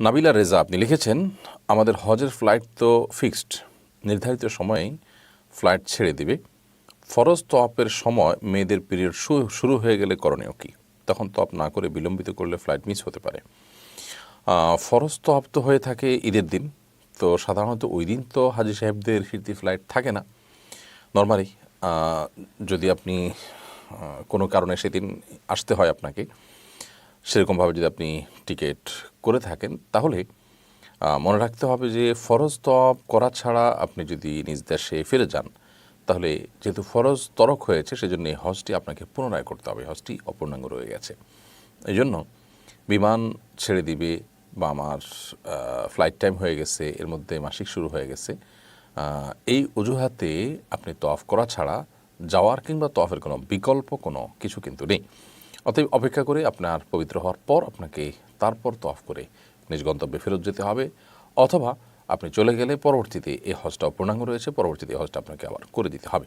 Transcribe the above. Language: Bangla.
নাবিলা রেজা, আপনি লিখেছেন, আমাদের হজের ফ্লাইট তো ফিক্সড। নির্ধারিত সময়েই ফ্লাইট ছেড়ে দিবে। ফরজ তপের সময় মেয়েদের পিরিয়ড শুরু হয়ে গেলে করণীয় কি? তখন তপ না করে বিলম্বিত করলে ফ্লাইট মিস হতে পারে। ফরজ তপ তো হয়ে থাকে ঈদের দিন। তো সাধারণত ওই দিন তো হাজি সাহেবদের ফিরতি ফ্লাইট থাকে না। নর্মালি যদি আপনি কোনো কারণে সেদিন আসতে হয় আপনাকে সেরকমভাবে যদি আপনি টিকিট করে থাকেন, তাহলে মনে রাখতে হবে যে ফরজ তপ করা ছাড়া আপনি যদি নিজ দেশে ফিরে যান, তাহলে যেহেতু ফরজ তরক হয়েছে, সেজন্য এই হজটি আপনাকে পুনরায় করতে হবে। হজটি অপূর্ণাঙ্গ রয়ে গেছে। এই জন্য বিমান ছেড়ে দিবে বা আমার ফ্লাইট টাইম হয়ে গেছে, এর মধ্যে মাসিক শুরু হয়ে গেছে এই অজুহাতে আপনি তফ করা ছাড়া যাওয়ার কিংবা তফের কোনো বিকল্প কোনো কিছু কিন্তু নেই। অতএব অপেক্ষা করে আপনার পবিত্র হওয়ার পর আপনাকে তারপর তফ করে নিজ গন্তব্যে ফেরত যেতে হবে, অথবা আপনি চলে গেলে পরবর্তীতে এই হজটা অপূর্ণাঙ্গ রয়েছে, পরবর্তীতে এই হজটা আপনাকে আবার করে দিতে হবে।